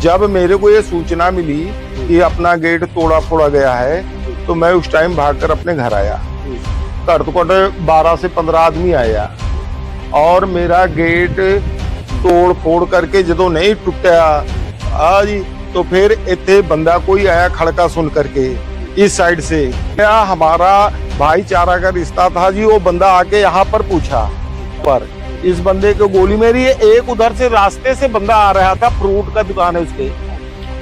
जब मेरे को ये सूचना मिली कि अपना गेट तोड़ा फोड़ा गया है तो मैं उस टाइम भागकर अपने घर आया घर तो कोट बारह से पंद्रह आदमी आया और मेरा गेट ਤੋੜ ਫੋੜ ਕਰਕੇ ਜਦੋਂ ਨਹੀਂ ਟੁੱਟਿਆ ਆ ਜੀ तो फिर इतने बंदा कोई आया खड़का सुन करके इस साइड से क्या हमारा भाईचारा का रिश्ता था जी वो बंदा आके यहाँ पर पूछा पर इस बंदे को गोली मेरी है एक उधर से रास्ते से बंदा आ रहा था, फ्रूट का दुकान है उसके।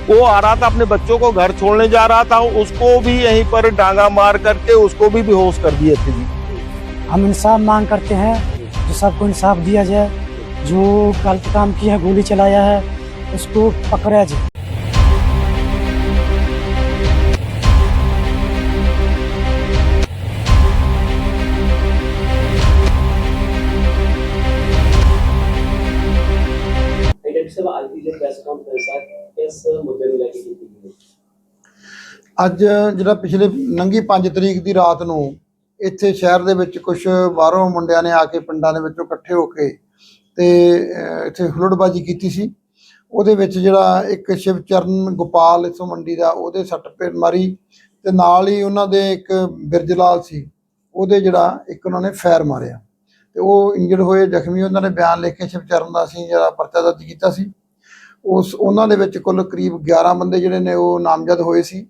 वो आ रहा था, अपने बच्चों को घर छोड़ने जा रहा था, उसको भी यहीं पर डांगा मार करके उसको भी बेहोश कर दिए थे जी। हम इंसाफ मांग करते हैं जो सबको इंसाफ दिया जाए। जो गलत काम किया है गोली चलाया है, उसको पकड़ा जाए। ਸਾਹਿਬ ਅੱਜ ਦੀ ਜੋ ਪ੍ਰੈਸ ਕਾਨਫਰੰਸ ਹੈ ਇਸ ਮੁੱਦੇ ਨੂੰ ਲੈ ਕੇ ਕੀਤੀ ਗਈ ਅੱਜ ਜਿਹੜਾ ਪਿਛਲੇ ਨੰਗੀ 5 ਤਰੀਕ ਦੀ ਰਾਤ ਨੂੰ ਇੱਥੇ ਸ਼ਹਿਰ ਦੇ ਵਿੱਚ ਕੁਝ ਬਾਹਰੋਂ ਮੁੰਡਿਆਂ ਨੇ ਆ ਕੇ ਪਿੰਡਾਂ ਦੇ ਵਿੱਚੋਂ ਇਕੱਠੇ ਹੋ ਕੇ ਤੇ ਇੱਥੇ ਹੁਲੜਬਾਜੀ ਕੀਤੀ ਸੀ। ਉਹਦੇ ਵਿੱਚ ਜਿਹੜਾ ਇੱਕ ਸ਼ਿਵ ਚਰਨ ਗੋਪਾਲ ਇਥੋਂ ਮੰਡੀ ਦਾ, ਉਹਦੇ ਸੱਟ ਪੇਟ ਮਾਰੀ ਤੇ ਨਾਲ ਹੀ ਉਹਨਾਂ ਦੇ ਇੱਕ ਬਿਰਜਲਾਲ ਸੀ, ਉਹਦੇ ਜਿਹੜਾ ਇੱਕ ਉਹਨਾਂ ਨੇ ਫੈਰ ਮਾਰਿਆ। ਤੇ ਉਹ ਇੰਜਰਡ ਹੋਏ, ਜ਼ਖਮੀ ਉਹਨਾਂ ਨੇ ਬਿਆਨ ਲਿਖ ਕੇ ਸ਼ਿਵਚਰਨ ਦਾ ਅਸੀਂ ਜਿਹੜਾ ਪਰਚਾ ਦਰਜ ਕੀਤਾ ਸੀ ਉਸ, ਉਹਨਾਂ ਦੇ ਵਿੱਚ ਕੁੱਲ ਕਰੀਬ 11 ਬੰਦੇ ਜਿਹੜੇ ਨੇ ਉਹ ਨਾਮਜ਼ਦ ਹੋਏ ਸੀ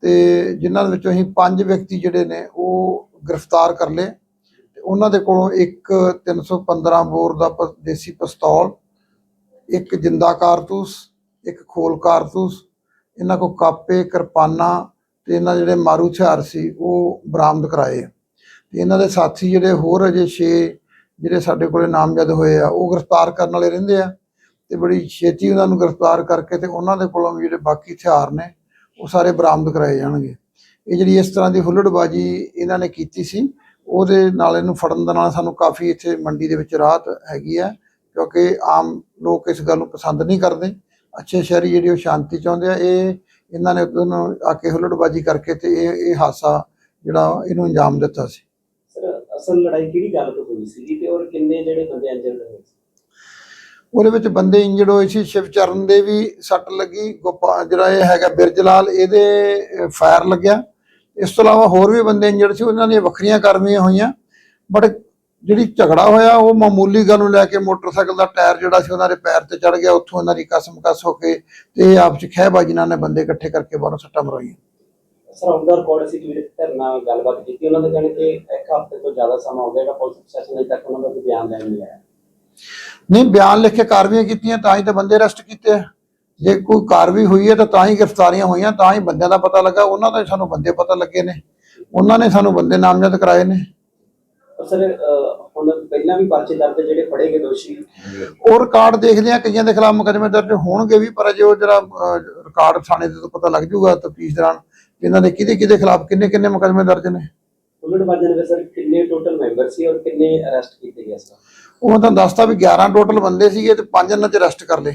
ਤੇ ਜਿਨ੍ਹਾਂ ਦੇ ਵਿੱਚੋਂ ਅਸੀਂ ਪੰਜ ਵਿਅਕਤੀ ਜਿਹੜੇ ਨੇ ਉਹ ਗ੍ਰਿਫਤਾਰ ਕਰ ਲਏ ਤੇ ਉਹਨਾਂ ਦੇ ਕੋਲੋਂ ਇੱਕ 315 ਬੋਰ ਦਾ ਪ- ਦੇਸੀ ਪਿਸਤੌਲ, ਇੱਕ ਜਿੰਦਾ ਕਾਰਤੂਸ, ਇੱਕ ਖੋਲ ਕਾਰਤੂਸ, ਇਹਨਾਂ ਕੋ ਕਾਪੇ, ਕਿਰਪਾਨਾਂ ਤੇ ਇਹਨਾਂ ਜਿਹੜੇ ਮਾਰੂ ਹਥਿਆਰ ਸੀ ਉਹ ਬਰਾਮਦ ਕਰਾਏ ਆ। ਤੇ ਇਹਨਾਂ ਦੇ ਸਾਥੀ ਜਿਹੜੇ ਹੋਰ ਅਜੇ 6 ਜਿਹੜੇ ਸਾਡੇ ਕੋਲੇ ਨਾਮਜ਼ਦ ਹੋਏ ਆ, ਉਹ ਗ੍ਰਿਫਤਾਰ ਕਰਨ ਵਾਲੇ ਰਹਿੰਦੇ ਆ ਤੇ ਬੜੀ ਛੇਤੀ ਉਹਨਾਂ ਨੂੰ ਗ੍ਰਿਫਤਾਰ ਕਰਕੇ ਤੇ ਉਹਨਾਂ ਦੇ ਕੋਲੋਂ ਵੀ ਜਿਹੜੇ ਬਾਕੀ ਹਥਿਆਰ ਨੇ, ਉਹ ਸਾਰੇ ਬਰਾਮਦ ਕਰਾਏ ਜਾਣਗੇ। ਇਹ ਜਿਹੜੀ ਇਸ ਤਰ੍ਹਾਂ ਦੀ ਹੁੱਲੜਬਾਜੀ ਇਹਨਾਂ ਨੇ ਕੀਤੀ ਸੀ, ਉਹਦੇ ਨਾਲ ਇਹਨੂੰ ਫੜਨ ਦੇ ਨਾਲ ਸਾਨੂੰ ਕਾਫੀ ਇੱਥੇ ਮੰਡੀ ਦੇ ਵਿੱਚ ਰਾਹਤ ਹੈਗੀ ਆ, ਕਿਉਂਕਿ ਆਮ ਲੋਕ ਇਸ ਗੱਲ ਨੂੰ ਪਸੰਦ ਨਹੀਂ ਕਰਦੇ। ਅੱਛੇ ਸ਼ਹਿਰੀ ਜਿਹੜੇ ਉਹ ਸ਼ਾਂਤੀ ਚਾਹੁੰਦੇ ਆ, ਇਹ ਇਹਨਾਂ ਨੇ ਉਹਨੂੰ ਆ ਕੇ ਹੁੱਲੜਬਾਜੀ ਕਰਕੇ ਤੇ ਇਹ ਇਹ ਹਾਦਸਾ ਜਿਹੜਾ ਇਹਨੂੰ ਅੰਜਾਮ ਦਿੱਤਾ ਸੀ। ਅਸਲ ਲੜਾਈ ਕਿਹੜੀ ਗੱਲ ਤੋਂ ਹੋਈ ਸੀ ਤੇ ਔਰ ਕਿੰਨੇ ਜਿਹੜੇ ਬੰਦੇ ਇੰਜਰਡ ਹੋਏ ਸੀ? ਉਹਦੇ ਵਿੱਚ ਬੰਦੇ ਇੰਜਰਡ ਹੋਏ ਸੀ, ਸ਼ਿਵਚਰਨ ਦੇ ਵੀ ਸੱਟ ਲੱਗੀ, ਗੋਪਾ ਜਿਹੜਾ ਇਹ ਹੈਗਾ ਬਿਰਜਲਾਲ, ਇਹਦੇ ਫਾਇਰ ਲੱਗਿਆ। ਇਸ ਤੋਂ ਇਲਾਵਾ ਹੋਰ ਵੀ ਬੰਦੇ ਇੰਜਰਡ ਸੀ, ਉਹਨਾਂ ਦੀਆਂ ਵੱਖਰੀਆਂ ਕਾਰਵਾਈਆਂ ਹੋਈਆਂ। ਬਟ ਜਿਹੜੀ ਝਗੜਾ ਹੋਇਆ, ਉਹ ਮਾਮੂਲੀ ਗੱਲ ਨੂੰ ਲੈ ਕੇ ਮੋਟਰਸਾਈਕਲ ਦਾ ਟਾਇਰ ਜਿਹੜਾ ਸੀ, ਉਹਨਾਂ ਦੇ ਪੈਰ ਤੇ ਚੜ ਗਿਆ, ਉੱਥੋਂ ਉਹਨਾਂ ਦੀ ਕਸਮ ਕਸ ਹੋ ਕੇ ਤੇ ਇਹ ਆਪਸ ਚ ਖਹਿਬਾਜੀ ਨਾਲ ਨੇ ਬੰਦੇ ਇਕੱਠੇ ਕਰਕੇ ਬਾਹਰੋਂ ਸੱਟਾਂ ਮਰਵਾਈਆਂ। ਸਰ ਔਨ ਦਾ ਰਿਕਾਰਡ ਅਸੀਂ ਧਿਰ ਨਾਲ ਗੱਲਬਾਤ ਕੀਤੀ ਉਹਨਾਂ ਦੇ ਕਹਿਣੇ ਕਿ ਇੱਕ ਹਫ਼ਤੇ ਤੋਂ ਜ਼ਿਆਦਾ ਸਮਾਂ ਹੋ ਗਿਆ ਜਿਹੜਾ ਪੁਲਿਸ ਪ੍ਰਸ਼ਾਸਨ ਅਜੇ ਤੱਕ ਉਹਨਾਂ ਦਾ ਕੋਈ ਬਿਆਨ ਲੈਣ ਨਹੀਂ ਆਇਆ। ਨਹੀਂ ਬਿਆਨ ਲਿਖ ਕੇ ਕਾਰਵਾਈਆਂ ਕੀਤੀਆਂ ਤਾਂ ਹੀ ਤਾਂ ਬੰਦੇ ਅਰੈਸਟ ਕੀਤੇ। ਆ ਜੇ ਕੋਈ ਕਾਰਵਾਈ ਹੋਈ ਹੈ ਤਾਂ ਤਾਂ ਹੀ ਗ੍ਰਿਫਤਾਰੀਆਂ ਹੋਈਆਂ ਤਾਂ ਹੀ ਬੰਦਿਆਂ ਦਾ ਪਤਾ ਲੱਗਾ। ਉਹਨਾਂ ਦਾ ਸਾਨੂੰ ਬੰਦੇ ਪਤਾ ਲੱਗੇ ਨੇ। ਉਹਨਾਂ ਨੇ ਸਾਨੂੰ ਬੰਦੇ ਨਾਮਜ਼ਦ ਕਰਾਏ ਨੇ। ਸਰ ਹੁਣ ਪਹਿਲਾਂ ਵੀ ਪਰਚੇ ਦਰਜ ਜਿਹੜੇ ਫੜੇ ਗਏ ਦੋਸ਼ੀ। ਉਹ ਰਿਕਾਰਡ ਦੇਖਦੇ ਆ ਕਈਆਂ ਦੇ ਖਿਲਾਫ ਮੁਕੱਦਮੇ ਦਰਜ ਹੋਣਗੇ ਵੀ ਪਰ ਅਜੇ ਉਹ ਜਿਹੜਾ ਰਿਕਾਰਡ ਥਾਣੇ ਦੇ ਤੋਂ ਪਤਾ ਲੱਗ ਜਾਊਗਾ ਤਫਤੀਸ਼ ਦੌਰਾਨ। ਇਹਨਾਂ ਦੇ ਕਿਹਦੇ ਕਿਹਦੇ ਖਿਲਾਫ ਕਿੰਨੇ ਕਿੰਨੇ ਮੁਕੱਦਮੇ ਦਰਜ ਨੇ? ਬੁਲਟ ਬਾਜਨ ਦੇ ਸਰ ਕਿੰਨੇ ਟੋਟਲ ਮੈਂਬਰ ਸੀ ਔਰ ਕਿੰਨੇ ਅਰੈਸਟ ਕੀਤੇ ਗਏ ਸਰ ਉਹ ਤਾਂ ਦੱਸਤਾ ਵੀ 11 ਟੋਟਲ ਬੰਦੇ ਸੀਗੇ ਤੇ ਪੰਜ ਇਹਨਾਂ ਚ ਅਰੈਸਟ ਕਰ ਲਏ।